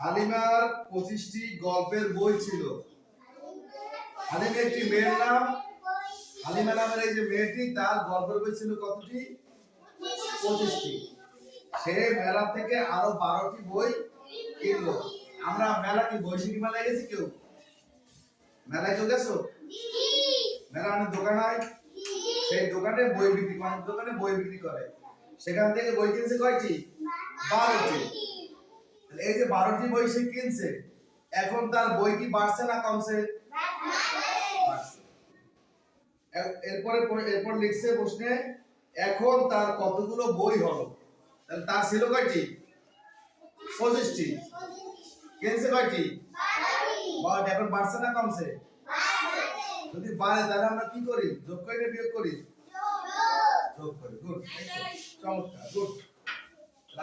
হালিমার পঁচিশটি গল্পের বই ছিল। একটি মেয়ের নাম, হালিমা নামের এই যে মেয়েটি, তার গল্পের বই ছিল কতটি? পঁচিশটি। সে মেলা থেকে আরও বারোটি বই আমরা মেলা কি মেলায় গেছি কেউ? মেলায় গেছো? মেলা অনেক দোকান হয়। সেই দোকানে বই বিক্রি মানে দোকানে বই বিক্রি করে। সেখান থেকে বই কিনছে কয়টি? বারোটি। এই যে বারোটি বই সে কিনছে, এখন তার বই কি বাড়ছে না কমছে? এরপরে এরপর লিখছে প্রশ্নে, এখন তার কতগুলো বই হলো? তার ছিল কয়টি? পঁচিশটি। কিনছে কয়টি? এখন বাড়ছে না কমছে? যদি বাড়ে, তাহলে আমরা কি করি? যোগ করি বিয়োগ করি? যোগ করি। গুড। চমৎকার, গুড।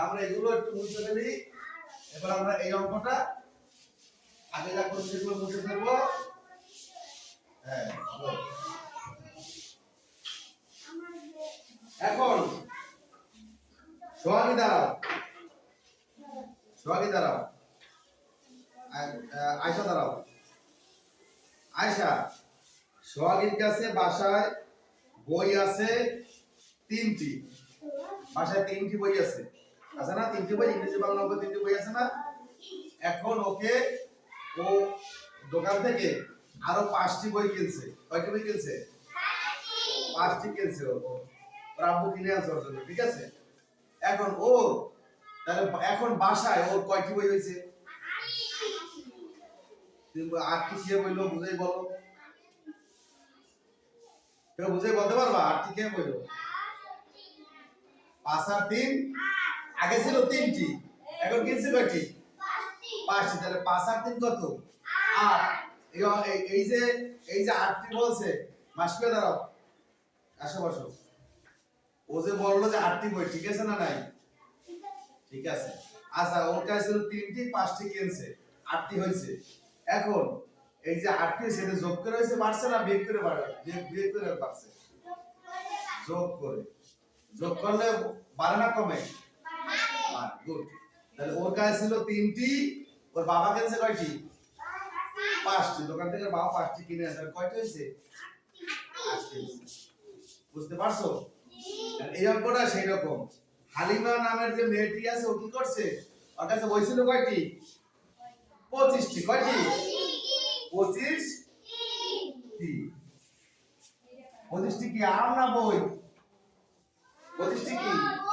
আমরা এগুলো একটু মুছে ফেলি। এবার আমরা এই অঙ্কটা আগে যা করছি সেগুলো মুছে ফেলব। হ্যাঁ. এখন, সোহাগী দাঁড়াও। সোহাগী দাঁড়াও। আয়সা দাঁড়াও। আয়শা, সোহাগীর কাছে বাসায় বই আছে তিনটি। বাসায় তিনটি বই আছে। আছে না, তিনটি বই, ইংরেজি, বাংলা অঙ্ক তিনটি বই আছে না? এখন ওকে ও দোকান থেকে আরও পাঁচটি বই কিনছে। কয়টি বই কিনছে? পাঁচটি কিনছে ও। আব্বু কিনে আনছে ওর জন্য, ঠিক আছে? এখন ও, তাহলে এখন বাসায় ওর কয়টি বই হয়েছে? আটটি কে বইলো বুঝাই বলো। কেউ বুঝাই বলতে পারবা? আটটি কে বইলো পাঁচ আর তিন? আগে ছিল তিনটি এখন কিনছে কয়টি? পাঁচটি। তাহলে পাঁচ আর তিন কত? আট। এই- যে এই যে আটটি বলছে মাসকে দাঁড়াও। আসো বসো। ও যে বলল যে আটটি বই ঠিক আছে না নাই? ঠিক আছে। আচ্ছা ওর কাছে ছিল তিনটি পাঁচটি কিনছে আটটি হয়েছে। এখন এই যে আটটি সেটা যোগ করে হয়েছে বাড়ছে না বিয়োগ করে বাড়ে বিয়োগ- বিয়োগ করে বাড়ছে। যোগ করে। যোগ করলে বাড়ে না কমে? গুড তাহলে ওর কাছে ছিল তিনটি, ওর বাবা কিনছে কয়টি? পাঁচটি। দোকান থেকে বাবা পাঁচটি কিনে আনছে কয়টি হয়েছে? বুঝতে পারছ? এই অঙ্কটা সেই হালিমা নামের যে মেয়েটি আছে, ও কি করছে? ওর কাছে বই কয়টি? পঁচিশটি। কয়টি? পঁচিশ পঁচিশটি কি আম না বই? পঁচিশটি কি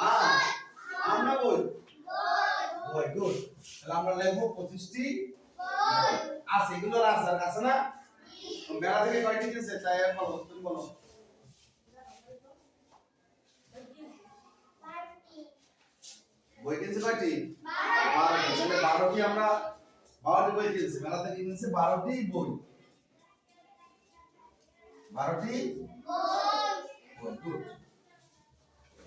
আম? আম না বই? বই গুড তাহলে আমরা লিখব পঁচিশটি আছে, এগুলো আছে আছে না? মেলা থেকে কয়টি কিনছে তাই বলো, তুমি বলো। বই কিনছে কয়টি? তাহলে বারোটি আমরা, বারোটি বই কিনছে। মেলা থেকে কিনছে বারোটি বই। বারোটি বই গুড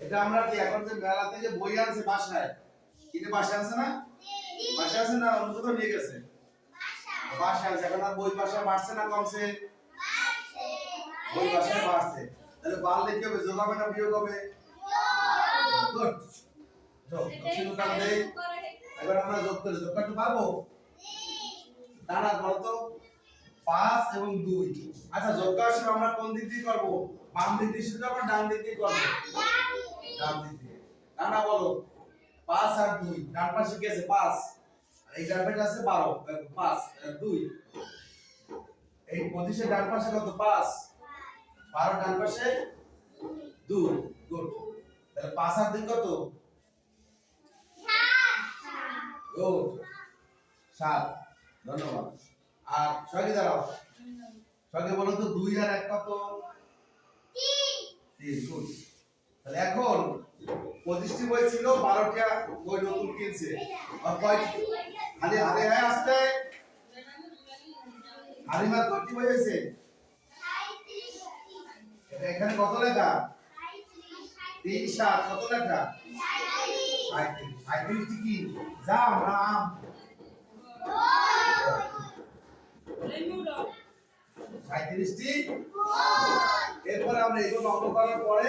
এটা আমরা কি এখন যে মেলা থেকে বই আনছে বাসায়, কিনে বাসায় আছে না? বাসায় আছে না? অন্য কোথাও নিয়ে গেছে? বাসায় আছে এখন আর বই বাসায় বাড়ছে না কমছে? বই বাসায় বাড়ছে। তাহলে বাড়লে কি হবে, যোগ হবে না বিয়োগ হবে? এবার আমরা যোগ করে। যোগ করতে পারব দাঁড়া বলো তো পাঁচ এবং দুই। আচ্ছা যোগ করার সময় আমরা কোন দিক দিয়ে করব? বাম দিক দিয়ে শুরু করব ডান দিক দিয়ে করব? ডান বলো, পাঁচ আর দুই, ডান পাশে কি পাঁচ। এই ডান পাশে আছে বারো পাঁচ দুই। এই পঁচিশের ডান পাশে কত? পাঁচ। বারো ডান পাশে দুই, গুড। তাহলে পাঁচ আর দুই কত? গুড। সাত। ধন্যবাদ। আর সঙ্গে দাঁড়াও। সঙ্গে বলো তো দুই আর এক কত? তিন, গুড। তাহলে এখন পঁচিশটি বই ছিল, বারোটা বই নতুন কিনছে। খালি হয়ে বই হয়েছে এখানে কত লেখা? তিন সাত কত লেখা? সাঁত্রিশ সাঁত্রিশটি কি? সাঁত্রিশটি এরপরে আমরা এগুলো অঙ্ক করার পরে